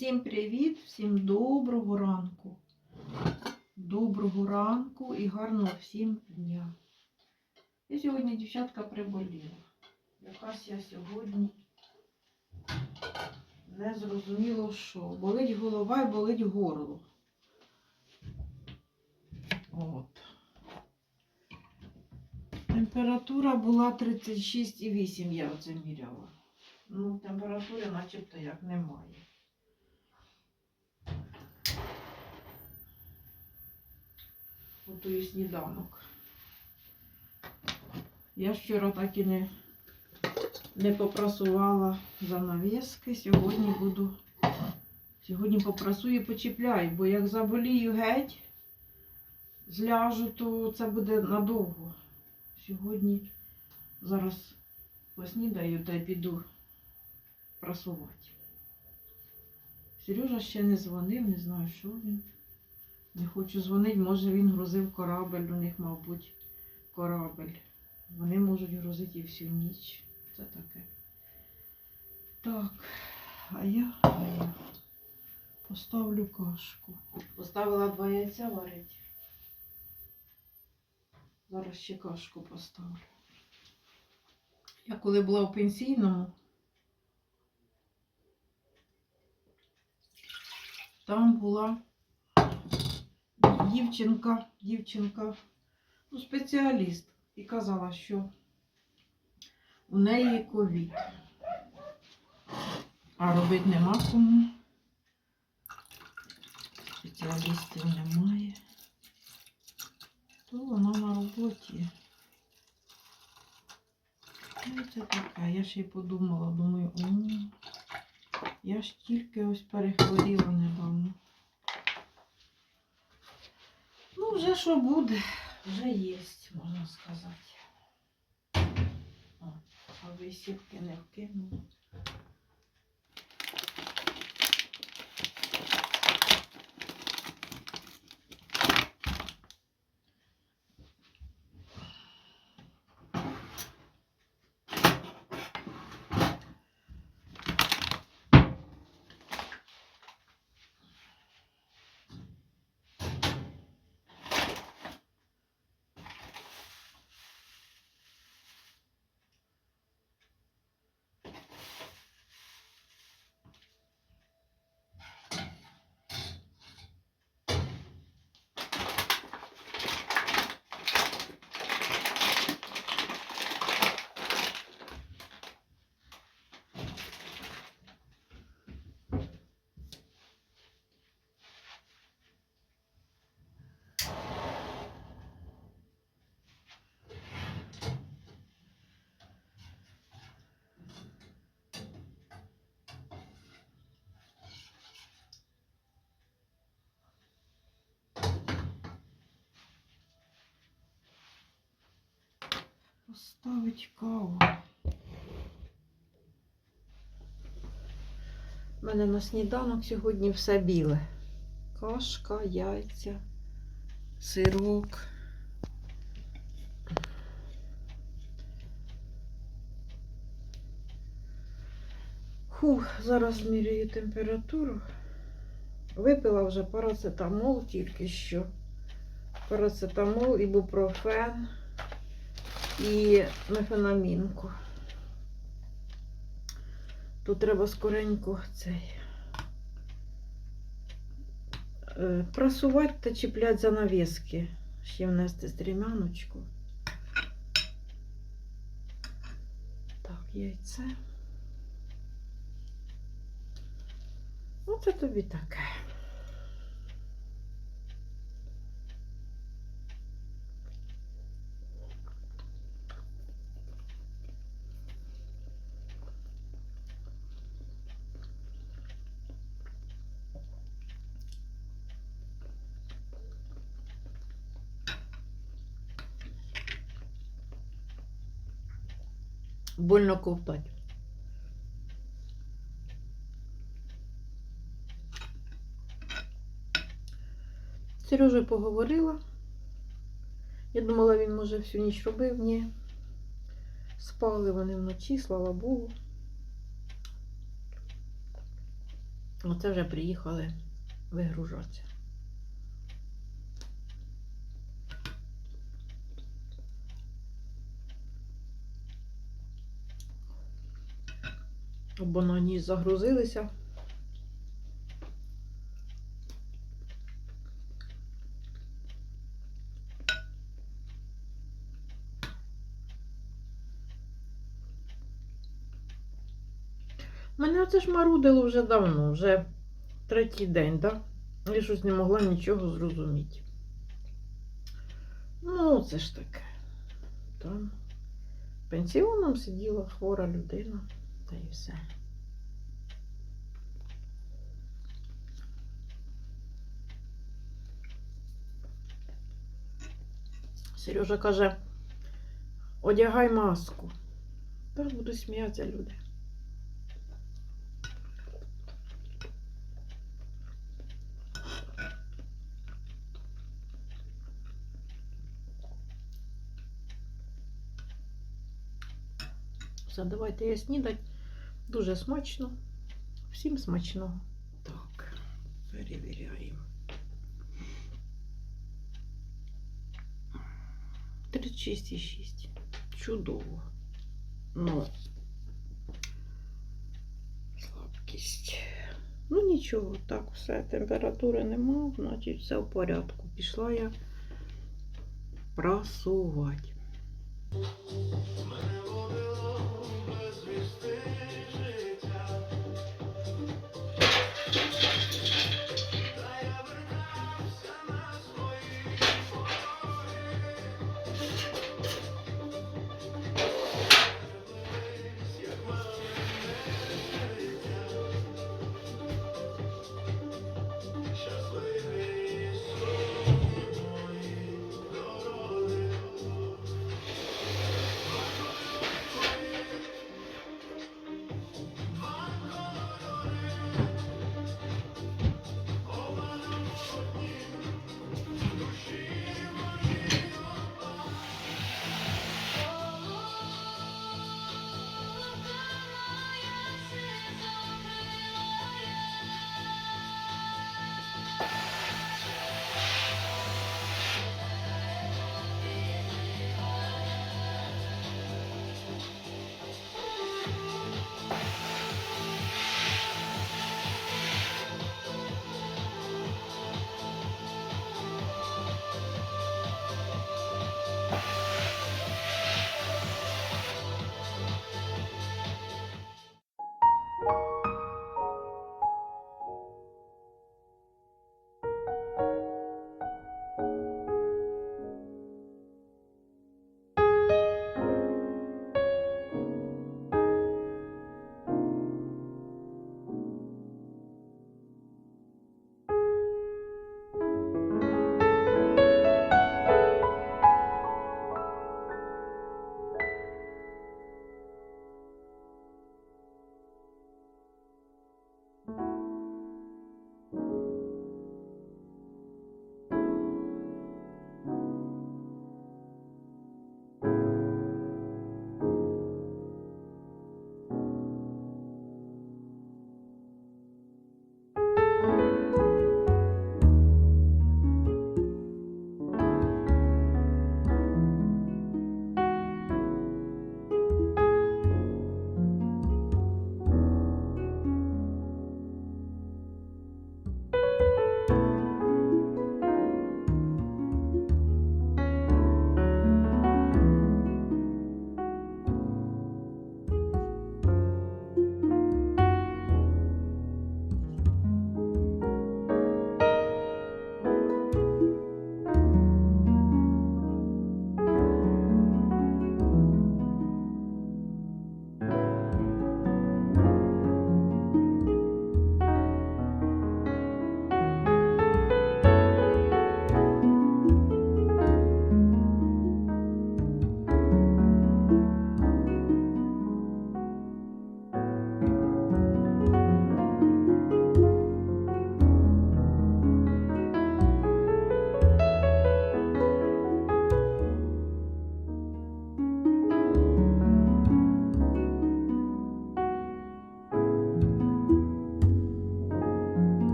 Всім привіт, всім доброго ранку. Доброго ранку і гарного всім дня. Я сьогодні, дівчатка, приболіла. Якась я сьогодні не зрозуміло що. Болить голова і болить горло. От. Температура була 36,8, я оце міряла. Ну, температури начебто як немає. Готую сніданок. Я вчора так і не, не попрасувала занавіски. Сьогодні буду. Сьогодні попрасую і почіпляю, бо як заболію геть, зляжу, то це буде надовго. Сьогодні зараз поснідаю та й піду прасувати. Сережа ще не дзвонив, не знаю, що він. Не хочу дзвонити, може він грузив корабель, у них, мабуть, корабель. Вони можуть грузити і всю ніч. Це таке. Так, а я, а я поставлю кашку. Поставила два яйця варити. Зараз ще кашку поставлю. Я коли була в пенсійному, там була дівчинка, дівчинка, ну, спеціаліст, і казала, що у неї ковід. А робити нема кому. Спеціалістів немає. То вона на роботі. Ну, це таке. Я ще й подумала, думаю, о, я ж тільки ось перехворіла недавно. Ну, вже що буде, вже є, можна сказати. А висівки не вкинула. Поставить каву. У мене на сніданок сьогодні все біле. Кашка, яйця, сирок. Фух, зараз змірюю температуру. Випила вже парацетамол тільки що. Парацетамол, ібупрофен і мефенамінку. Тут треба скоренько цей е, прасувати та чіпляти занавіски. Ще внести стрімяночку. Так, яйце. Оце тобі таке. Больно ковтать. З Сережею поговорила. Я думала, він може всю ніч робив, ні. Спали вони вночі, слава Богу. Оце вже приїхали вигружатися. Бо на ній загрузилися. Мене оце ж марудило вже давно, вже третій день, да? Я щось не могла нічого зрозуміти. Ну, це ж таке. Там пенсіоном сиділа хвора людина, та і все. Сережа каже, одягай маску. Та буду сміятися люди. Все, давайте я снідать. Дуже смачно. Всім смачного. Так, перевіряємо. 36,6. Чудово. Ну, слабкість. Ну нічого, так, все, температури нема, значить все в порядку. Пішла я прасувати. tristeza.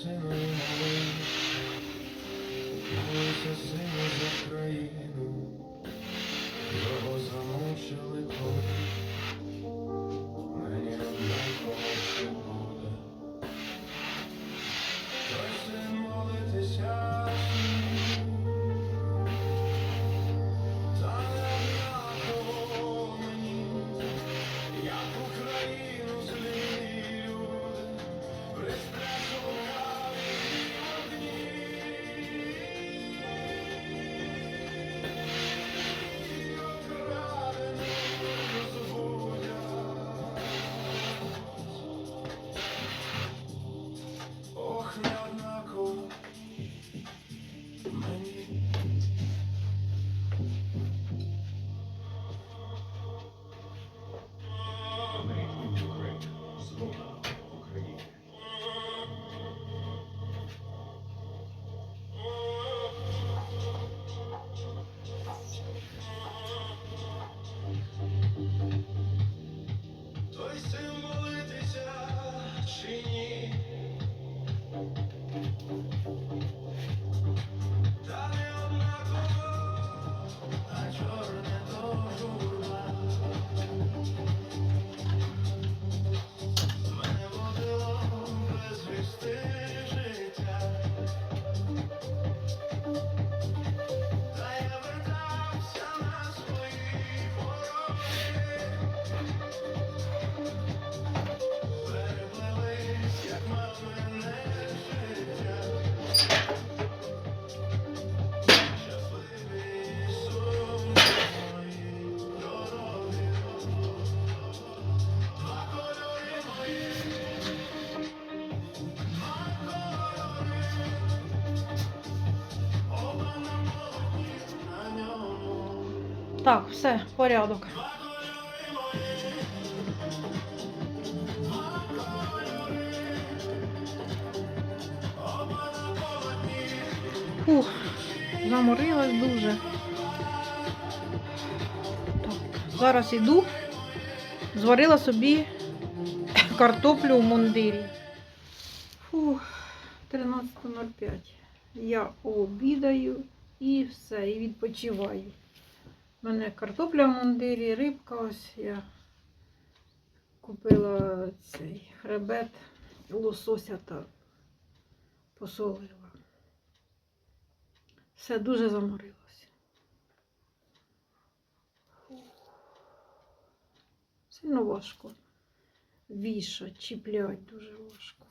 Senhor, nossa Senhora. Так, все, порядок. Фух, заморилась дуже. Так, зараз іду. Зварила собі картоплю в мундирі. Фух, 13.05. Я обідаю і все, і відпочиваю. У мене картопля в мундирі, рибка ось я купила цей хребет лосося та посолила. Все дуже заморилося. Сильно важко. Вішать, чіплять дуже важко.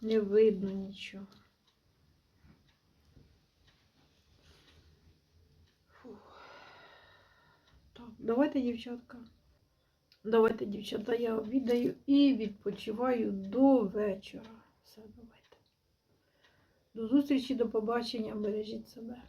Не видно нічого. Давайте, дівчатка. Давайте, дівчата, я обідаю і відпочиваю до вечора. Все, давайте. До зустрічі, до побачення, бережіть себе.